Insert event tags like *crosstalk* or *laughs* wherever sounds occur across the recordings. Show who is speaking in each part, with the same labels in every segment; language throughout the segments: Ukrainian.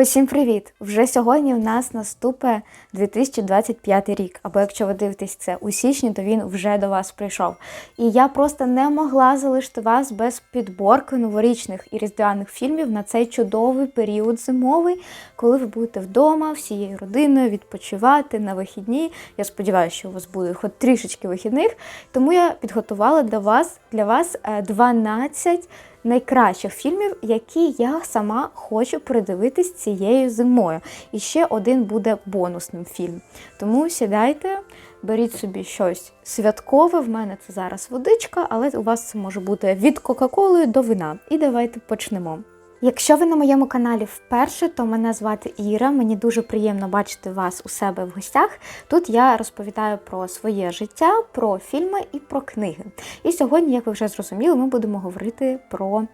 Speaker 1: Усім привіт! Вже сьогодні в нас наступить 2025 рік. Або якщо ви дивитесь це у січні, то він вже до вас прийшов. І я просто не могла залишити вас без підборки новорічних і різдвяних фільмів на цей чудовий період зимовий, коли ви будете вдома всією родиною відпочивати на вихідні. Я сподіваюся, що у вас буде хоч трішечки вихідних. Тому я підготувала для вас для вас е, 12 найкращих фільмів, які я сама хочу передивитись цією зимою. І ще один буде бонусним фільм. Тому сідайте, беріть собі щось святкове. В мене це зараз водичка, але у вас це може бути від Кока-Коли до вина. І давайте почнемо. Якщо ви на моєму каналі вперше, то мене звати Іра. Мені дуже приємно бачити вас у себе в гостях. Тут я розповідаю про своє життя, про фільми і про книги. І сьогодні, як ви вже зрозуміли, ми будемо говорити про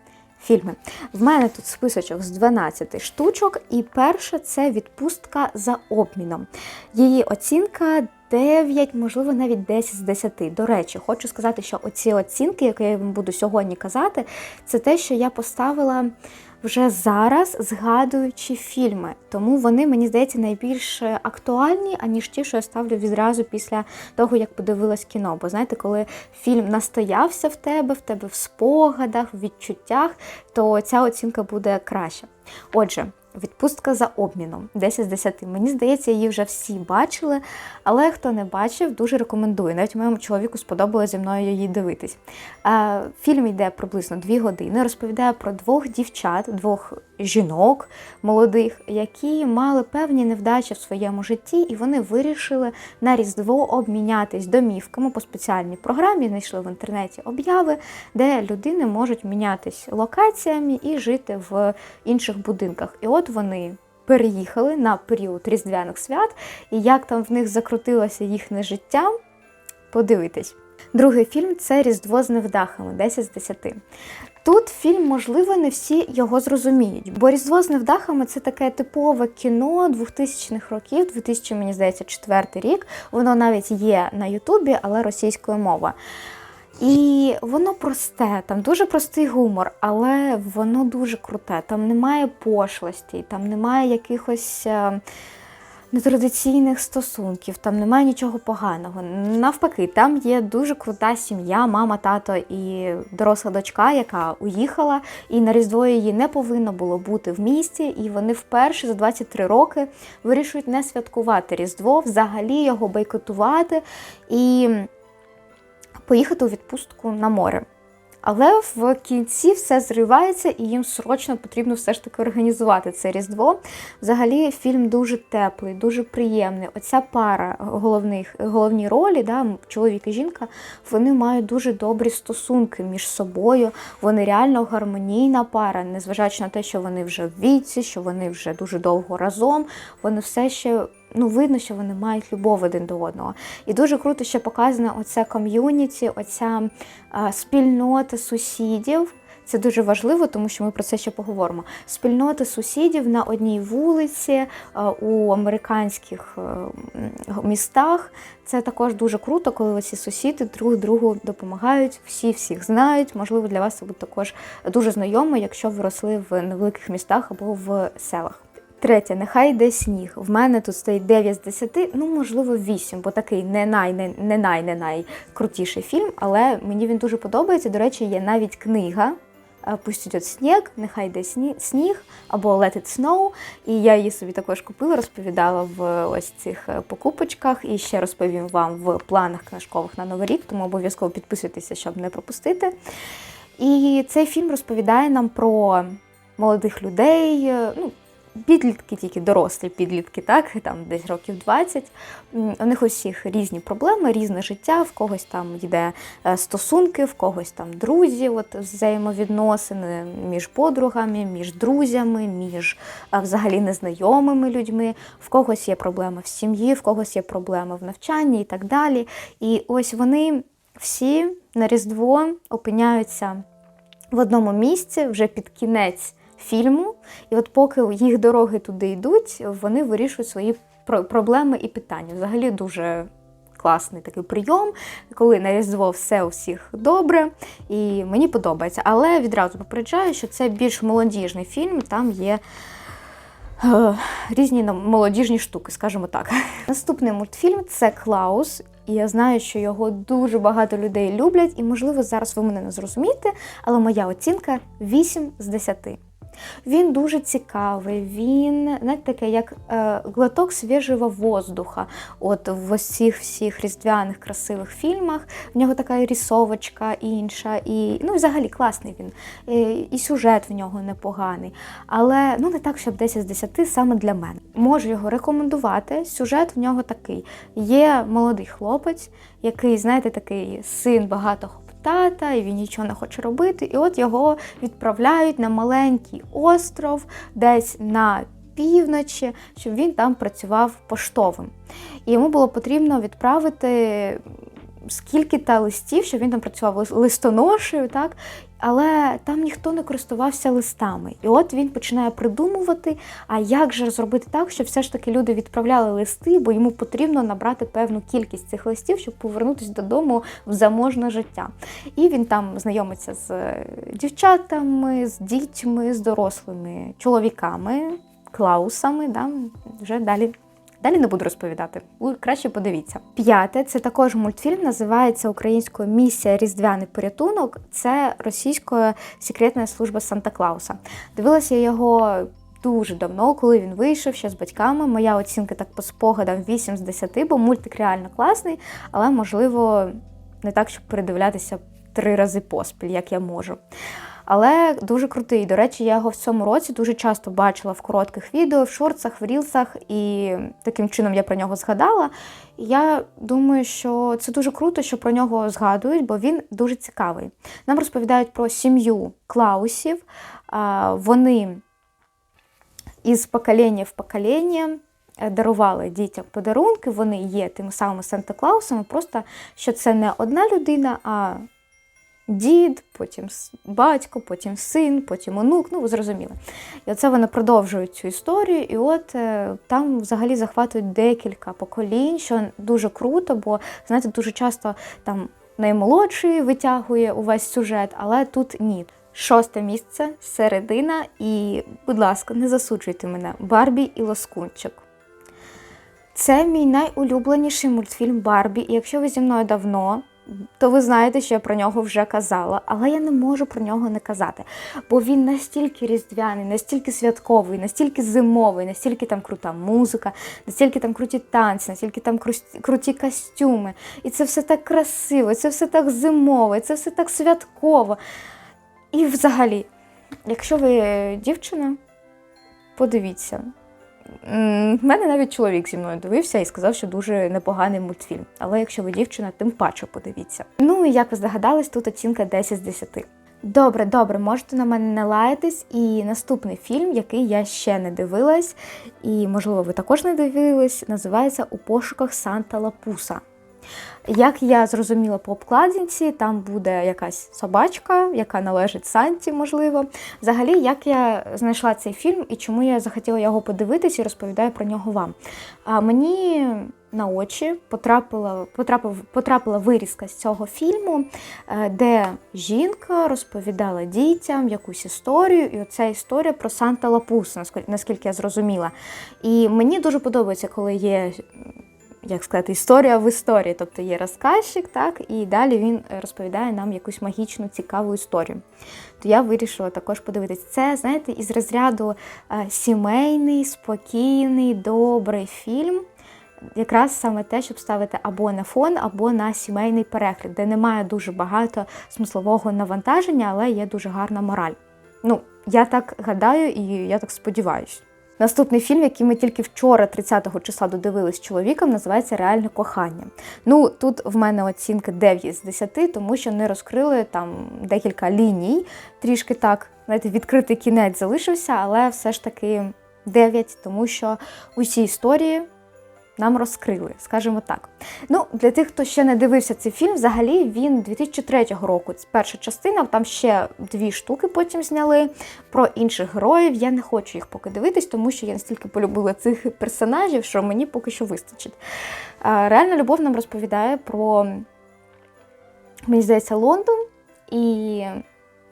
Speaker 1: фільми. В мене тут списочок з 12 штучок, і перша це відпустка за обміном. Її оцінка 9, можливо, навіть 10 з 10. До речі, хочу сказати, що оці оцінки, які я вам буду сьогодні казати, це те, що я поставила вже зараз, згадуючи фільми. Тому вони, мені здається, найбільш актуальні, аніж ті, що я ставлю відразу після того, як подивилась кіно. Бо знаєте, коли фільм настоявся в тебе, в тебе в спогадах, в відчуттях, то ця оцінка буде краща. Отже, Відпустка за обміном 10 з 10. Мені здається, її вже всі бачили, але хто не бачив, дуже рекомендую. Навіть моєму чоловіку сподобалося зі мною її дивитись. Фільм йде приблизно 2 години, розповідає про двох дівчат, двох жінок молодих, які мали певні невдачі в своєму житті, і вони вирішили на Різдво обмінятись домівками по спеціальній програмі. Знайшли в інтернеті обяви, де людини можуть мінятись локаціями і жити в інших будинках. І от вони. Переїхали на період різдвяних свят, і як там в них закрутилося їхнє життя, подивитись. Другий фільм це Різдво з невдахами 10 з 10. Тут фільм, можливо, не всі його зрозуміють, бо Різдво з невдахами це таке типове кіно 2000-х років, 2000, мені здається, четвертий рік. Воно навіть є на Ютубі, але російською мовою. І воно просте, там дуже простий гумор, але воно дуже круте. Там немає пошлості, там немає якихось е, нетрадиційних стосунків, там немає нічого поганого. Навпаки, там є дуже крута сім'я, мама, тато і доросла дочка, яка уїхала, і на Різдво її не повинно було бути в місті. І вони вперше за 23 роки вирішують не святкувати Різдво, взагалі його бойкотувати. І поїхати у відпустку на море. Але в кінці все зривається, і їм срочно потрібно все ж таки організувати це Різдво. Взагалі, фільм дуже теплий, дуже приємний. Оця пара головних головні ролі, да, чоловік і жінка, вони мають дуже добрі стосунки між собою. Вони реально гармонійна пара, незважаючи на те, що вони вже в віці, що вони вже дуже довго разом. Вони все ще ну, видно, що вони мають любов один до одного. І дуже круто, що показано оце ком'юніті, оця спільнота сусідів. Це дуже важливо, тому що ми про це ще поговоримо. Спільноти сусідів на одній вулиці у американських містах. Це також дуже круто, коли ці сусіди друг другу допомагають, всі всіх знають. Можливо, для вас це буде також дуже знайомо, якщо ви росли в невеликих містах або в селах. Третє, нехай йде сніг. В мене тут стоїть 9 з 10, ну можливо 8, бо такий не най не, не най не найкрутіший фільм, але мені він дуже подобається. До речі, є навіть книга. Пустіть от сніг, нехай йде сніг або Let it snow. І я її собі також купила, розповідала в ось цих покупочках і ще розповім вам в планах книжкових на Новий рік, тому обов'язково підписуйтеся, щоб не пропустити. І цей фільм розповідає нам про молодих людей. ну, Підлітки, тільки дорослі підлітки, так, там десь років 20. У них усіх різні проблеми, різне життя, в когось там йде стосунки, в когось там друзі, от взаємовідносини між подругами, між друзями, між взагалі незнайомими людьми, в когось є проблеми в сім'ї, в когось є проблеми в навчанні і так далі. І ось вони всі на Різдво опиняються в одному місці вже під кінець фільму, і от поки їх дороги туди йдуть, вони вирішують свої проблеми і питання. Взагалі дуже класний такий прийом, коли на Різдво все у всіх добре, і мені подобається. Але відразу попереджаю, що це більш молодіжний фільм, там є е, різні молодіжні штуки, скажімо так. Наступний мультфільм це Клаус. І я знаю, що його дуже багато людей люблять, і, можливо, зараз ви мене не зрозумієте, але моя оцінка 8 з 10. Він дуже цікавий, він знаєте, таке, як е, глоток свіжого воздуха. От в усіх всіх різдвяних красивих фільмах. В нього така і рисовочка інша, і ну, взагалі класний він. І, і сюжет в нього непоганий. Але ну не так, щоб 10 з 10 саме для мене. Можу його рекомендувати. Сюжет в нього такий: є молодий хлопець, який, знаєте, такий син багатого тата, і він нічого не хоче робити. І от його відправляють на маленький остров, десь на півночі, щоб він там працював поштовим. І йому було потрібно відправити скільки та листів, щоб він там працював лис- листоношею, так? Але там ніхто не користувався листами. І от він починає придумувати, а як же зробити так, щоб все ж таки люди відправляли листи, бо йому потрібно набрати певну кількість цих листів, щоб повернутися додому в заможне життя. І він там знайомиться з е, дівчатами, з дітьми, з дорослими чоловіками, клаусами. Да? Вже далі. Далі не буду розповідати. Ви краще подивіться. П'яте це також мультфільм, називається українською Місія Різдвяний порятунок. Це російська секретна служба Санта Клауса. Дивилася його дуже давно, коли він вийшов ще з батьками. Моя оцінка так по спогадам 8 з 10, бо мультик реально класний, але можливо не так, щоб передивлятися три рази поспіль, як я можу. Але дуже крутий. До речі, я його в цьому році дуже часто бачила в коротких відео, в шортсах, в рілсах, і таким чином я про нього згадала. Я думаю, що це дуже круто, що про нього згадують, бо він дуже цікавий. Нам розповідають про сім'ю Клаусів. Вони із покоління в покоління е, дарували дітям подарунки. Вони є тими самими Санта-Клаусами, просто що це не одна людина, а дід, потім батько, потім син, потім онук, ну ви зрозуміли. І оце вони продовжують цю історію, і от е, там взагалі захватують декілька поколінь, що дуже круто, бо знаєте, дуже часто там наймолодший витягує увесь сюжет, але тут ні. Шосте місце середина, і, будь ласка, не засуджуйте мене, Барбі і Лоскунчик. Це мій найулюбленіший мультфільм Барбі. І якщо ви зі мною давно, то ви знаєте, що я про нього вже казала, але я не можу про нього не казати. Бо він настільки різдвяний, настільки святковий, настільки зимовий, настільки там крута музика, настільки там круті танці, настільки там круті костюми. І це все так красиво, це все так зимове, це все так святково. І взагалі, якщо ви дівчина, подивіться. В мене навіть чоловік зі мною дивився і сказав, що дуже непоганий мультфільм. Але якщо ви дівчина, тим паче подивіться. Ну і як ви здогадались, тут оцінка 10 з 10. Добре, добре, можете на мене не лаятись. І наступний фільм, який я ще не дивилась, і можливо ви також не дивились, називається У пошуках Санта Лапуса. Як я зрозуміла по обкладинці, там буде якась собачка, яка належить Санті, можливо. Взагалі, як я знайшла цей фільм і чому я захотіла його подивитися і розповідаю про нього вам. А мені на очі потрапила, потрапив, потрапила вирізка з цього фільму, е, де жінка розповідала дітям якусь історію, і оця історія про Санта Лапуса, наскільки я зрозуміла. І мені дуже подобається, коли є як сказати, історія в історії. Тобто є розказчик, так, і далі він розповідає нам якусь магічну, цікаву історію. То я вирішила також подивитись. Це, знаєте, із розряду е, сімейний, спокійний, добрий фільм. Якраз саме те, щоб ставити або на фон, або на сімейний перегляд, де немає дуже багато смислового навантаження, але є дуже гарна мораль. Ну, я так гадаю і я так сподіваюся. Наступний фільм, який ми тільки вчора, 30-го числа, додивились чоловіком, називається Реальне кохання. Ну тут в мене оцінка 9 з 10, тому що не розкрили там декілька ліній. Трішки так, знаєте, відкритий кінець залишився, але все ж таки 9, тому що усі історії нам розкрили, скажімо так. Ну, для тих, хто ще не дивився цей фільм, взагалі він 2003 року. Це перша частина, там ще дві штуки потім зняли. Про інших героїв я не хочу їх поки дивитись, тому що я настільки полюбила цих персонажів, що мені поки що вистачить. Реальна любов нам розповідає про, мені здається, Лондон і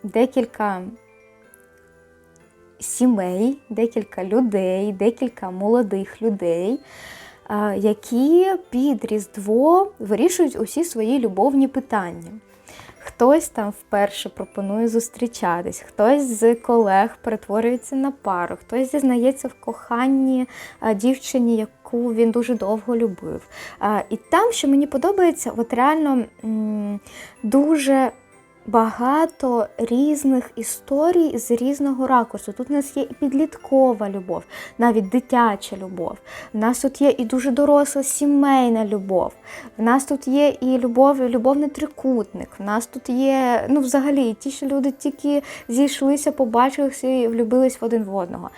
Speaker 1: декілька сімей, декілька людей, декілька молодих людей, які під Різдво вирішують усі свої любовні питання. Хтось там вперше пропонує зустрічатись, хтось з колег перетворюється на пару, хтось зізнається в коханні дівчині, яку він дуже довго любив. І там, що мені подобається, от реально дуже багато різних історій з різного ракурсу. Тут у нас є і підліткова любов, навіть дитяча любов. У нас тут є і дуже доросла сімейна любов. В нас тут є і любов, любовний трикутник. В нас тут є, ну, взагалі, ті, що люди тільки зійшлися, побачилися і влюбились в один в одного.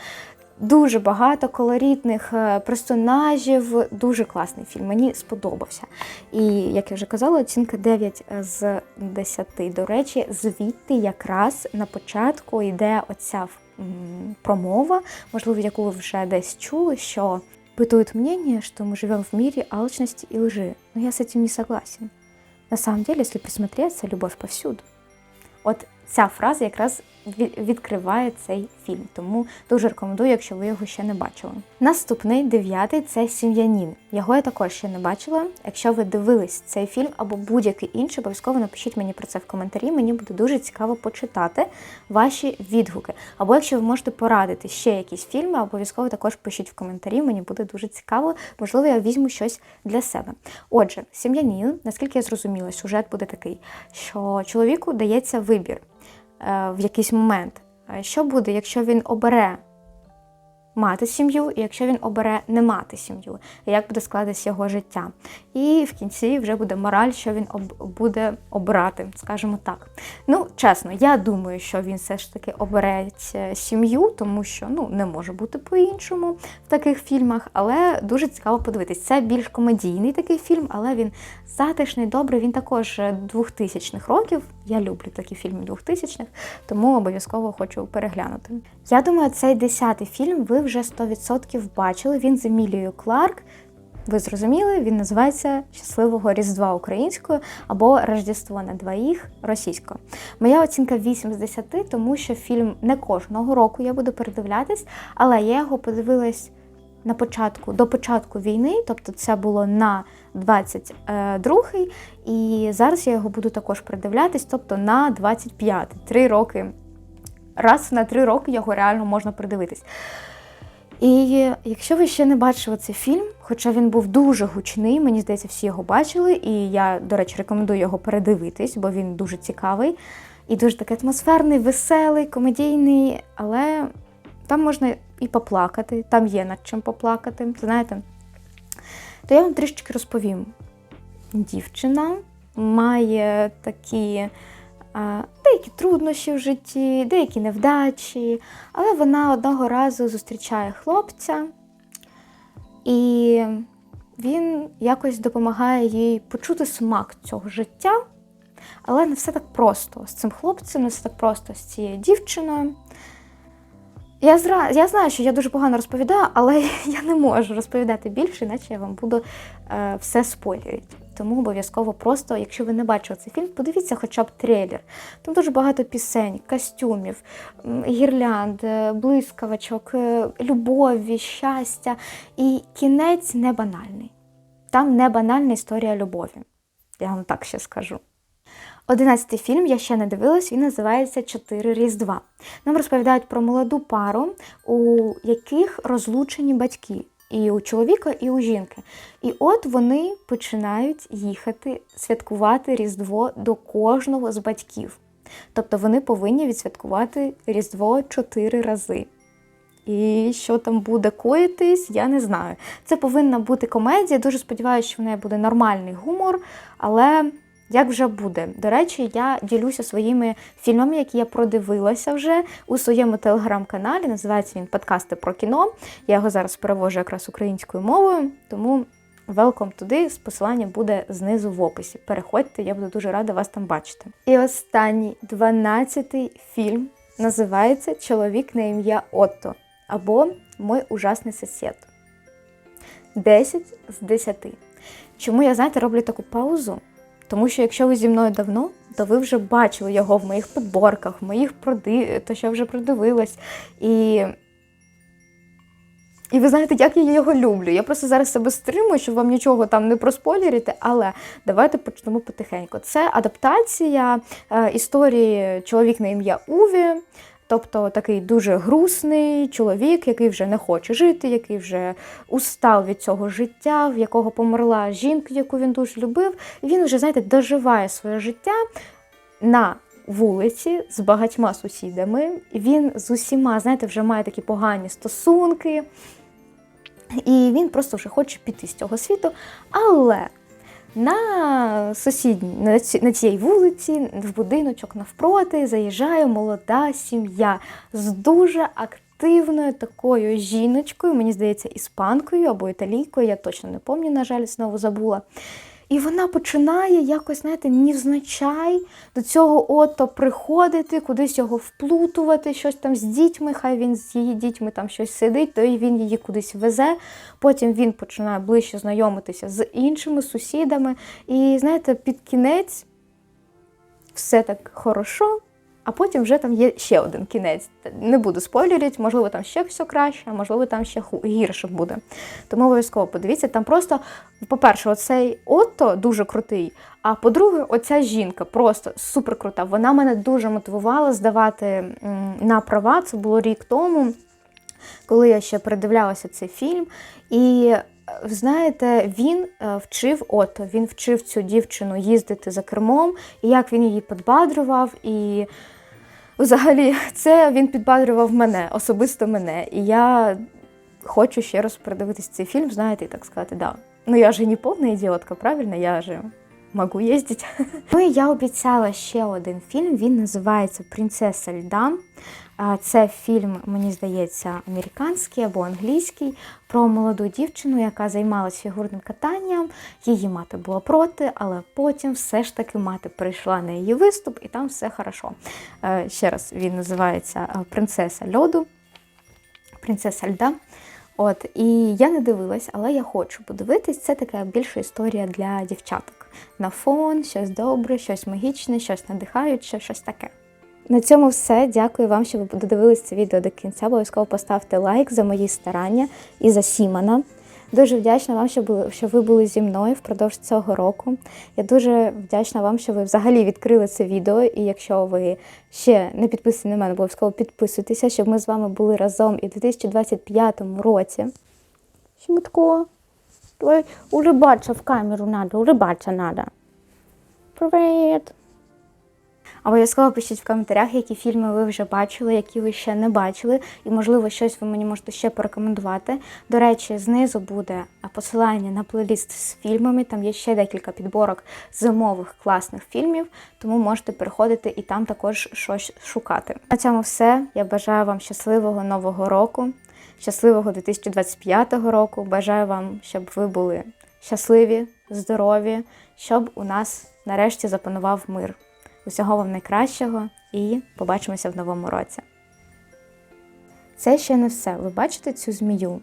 Speaker 1: Дуже багато колоритних е, персонажів, дуже класний фільм. Мені сподобався. І як я вже казала, оцінка 9 з 10. До речі, звідти якраз на початку йде оця м, промова, можливо, яку ви вже десь чули, що бытует мнение, что мы живем в мире алчности и лжи. Но я с этим не согласен. На самом деле, если присмотреться, любовь повсюду. От ця фраза якраз ві- відкриває цей фільм, тому дуже рекомендую, якщо ви його ще не бачили. Наступний дев'ятий це сім'янін. Його я також ще не бачила. Якщо ви дивились цей фільм або будь-який інший, обов'язково напишіть мені про це в коментарі. Мені буде дуже цікаво почитати ваші відгуки. Або якщо ви можете порадити ще якісь фільми, обов'язково також пишіть в коментарі. Мені буде дуже цікаво. Можливо, я візьму щось для себе. Отже, сім'янін, наскільки я зрозуміла, сюжет буде такий, що чоловіку дається вибір в якийсь момент. Е, Що буде, якщо він обере мати сім'ю, і якщо він обере не мати сім'ю, як буде складатися його життя. І в кінці вже буде мораль, що він об- буде обрати, скажімо так. Ну, чесно, я думаю, що він все ж таки обере сім'ю, тому що ну, не може бути по-іншому в таких фільмах, але дуже цікаво подивитись. Це більш комедійний такий фільм, але він затишний, добрий. Він також 2000-х років. Я люблю такі фільми 2000-х, тому обов'язково хочу переглянути. Я думаю, цей десятий фільм ви вже 100% бачили. Він з Емілією Кларк. Ви зрозуміли, він називається Щасливого Різдва українською або Рождество на двоїх російською. Моя оцінка 8 з 10, тому що фільм не кожного року я буду передивлятись, але я його подивилась на початку, до початку війни, тобто це було на 22-й, і зараз я його буду також передивлятись, тобто на 25-й, три роки. Раз на три роки його реально можна придивитись. І якщо ви ще не бачили цей фільм, хоча він був дуже гучний, мені здається, всі його бачили, і я, до речі, рекомендую його передивитись, бо він дуже цікавий і дуже такий атмосферний, веселий, комедійний, але там можна і поплакати, там є над чим поплакати, знаєте. То я вам трішечки розповім. Дівчина має такі деякі труднощі в житті, деякі невдачі, але вона одного разу зустрічає хлопця, і він якось допомагає їй почути смак цього життя. Але не все так просто з цим хлопцем, не все так просто з цією дівчиною. Я, зра... я знаю, що я дуже погано розповідаю, але *laughs* я не можу розповідати більше, іначе я вам буду е, все спойлерити. Тому обов'язково просто, якщо ви не бачили цей фільм, подивіться хоча б трейлер. Там дуже багато пісень, костюмів, гірлянд, е, блискавочок, е, любові, щастя. І кінець не банальний. Там не банальна історія любові. Я вам так ще скажу. Одинадцятий фільм я ще не дивилась, він називається Чотири Різдва. Нам розповідають про молоду пару, у яких розлучені батьки. І у чоловіка, і у жінки. І от вони починають їхати святкувати Різдво до кожного з батьків. Тобто вони повинні відсвяткувати Різдво чотири рази. І що там буде коїтись, я не знаю. Це повинна бути комедія. Дуже сподіваюся, що в неї буде нормальний гумор, але як вже буде. До речі, я ділюся своїми фільмами, які я продивилася вже у своєму телеграм-каналі. Називається він Подкасти про кіно. Я його зараз перевожу якраз українською мовою, тому велком туди. З посилання буде знизу в описі. Переходьте, я буду дуже рада вас там бачити. І останній, дванадцятий фільм називається Чоловік на ім'я Отто або Мой ужасний сусід. 10 з 10. Чому я, знаєте, роблю таку паузу? Тому що якщо ви зі мною давно, то ви вже бачили його в моїх підборках, в моїх проди... то що я вже продивилась. І і ви знаєте, як я його люблю. Я просто зараз себе стримую, щоб вам нічого там не проспойлерити, але давайте почнемо потихеньку. Це адаптація е, історії чоловік на ім'я Уві. Тобто такий дуже грустний чоловік, який вже не хоче жити, який вже устав від цього життя, в якого померла жінка, яку він дуже любив. Він вже, знаєте, доживає своє життя на вулиці з багатьма сусідами. Він з усіма, знаєте, вже має такі погані стосунки. І він просто вже хоче піти з цього світу. Але на сусідній, на ці- на цій вулиці, в будиночок навпроти, заїжджає молода сім'я з дуже активною такою жіночкою, мені здається, іспанкою або італійкою, я точно не пам'ятаю, на жаль, знову забула. І вона починає якось, знаєте, невзначай до цього ото приходити, кудись його вплутувати, щось там з дітьми, хай він з її дітьми там щось сидить, то і він її кудись везе. Потім він починає ближче знайомитися з іншими сусідами. І знаєте, під кінець все так хорошо, а потім вже там є ще один кінець. Не буду спойлерити, можливо, там ще все краще, а можливо, там ще гірше буде. Тому обов'язково подивіться, там просто, по-перше, оцей Отто дуже крутий. А по-друге, оця жінка просто супер крута. Вона мене дуже мотивувала здавати на права. Це було рік тому, коли я ще передивлялася цей фільм. І е, знаєте, він е, вчив Отто, він вчив цю дівчину їздити за кермом, і як він її підбадрював. І взагалі це він підбадрював мене, особисто мене. І я хочу ще раз передивитись цей фільм, знаєте, і так сказати, да. Ну я же не повна ідіотка, правильно? Я же можу їздити. Ну і я обіцяла ще один фільм. Він називається Принцеса льда. Це фільм, мені здається, американський або англійський про молоду дівчину, яка займалась фігурним катанням. Її мати була проти, але потім все ж таки мати прийшла на її виступ, і там все хорошо. Е, Ще раз він називається е, Принцеса льоду. Принцеса льда. От, і я не дивилась, але я хочу подивитись. Це така більша історія для дівчаток. На фон, щось добре, щось магічне, щось надихаюче, щось таке. На цьому все. Дякую вам, що ви додивились це відео до кінця. Обов'язково поставте лайк за мої старання і за Сімона. Дуже вдячна вам, що були, що ви були зі мною впродовж цього року. Я дуже вдячна вам, що ви взагалі відкрили це відео. І якщо ви ще не підписані на мене, обов'язково підписуйтеся, щоб ми з вами були разом і в 2025 році. Шмитко, улибатися в камеру надо, улибатися надо. Привіт! Обов'язково пишіть в коментарях, які фільми ви вже бачили, які ви ще не бачили, і, можливо, щось ви мені можете ще порекомендувати. До речі, знизу буде посилання на плейліст з фільмами. Там є ще декілька підборок зимових класних фільмів, тому можете переходити і там також щось шукати. На цьому все. Я бажаю вам щасливого нового року, щасливого 2025 року. Бажаю вам, щоб ви були щасливі, здорові, щоб у нас нарешті запанував мир. Усього вам найкращого і побачимося в новому році. Це ще не все. Ви бачите цю змію?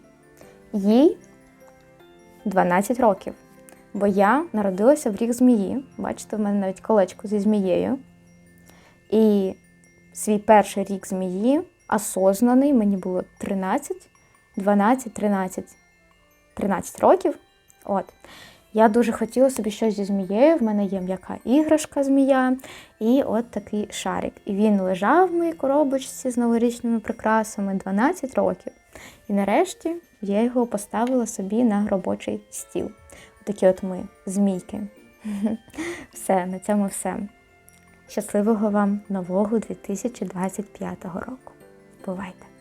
Speaker 1: Їй 12 років. Бо я народилася в рік змії. Бачите, в мене навіть колечко зі змією. І свій перший рік змії осознаний, мені було 13, 12, 13, 13 років. От. Я дуже хотіла собі щось зі змією. В мене є м'яка іграшка змія і от такий шарик. І він лежав в моїй коробочці з новорічними прикрасами 12 років. І нарешті я його поставила собі на робочий стіл. Такі от ми, змійки. *laughs* Все, на цьому все. Щасливого вам нового 2025 року. Бувайте!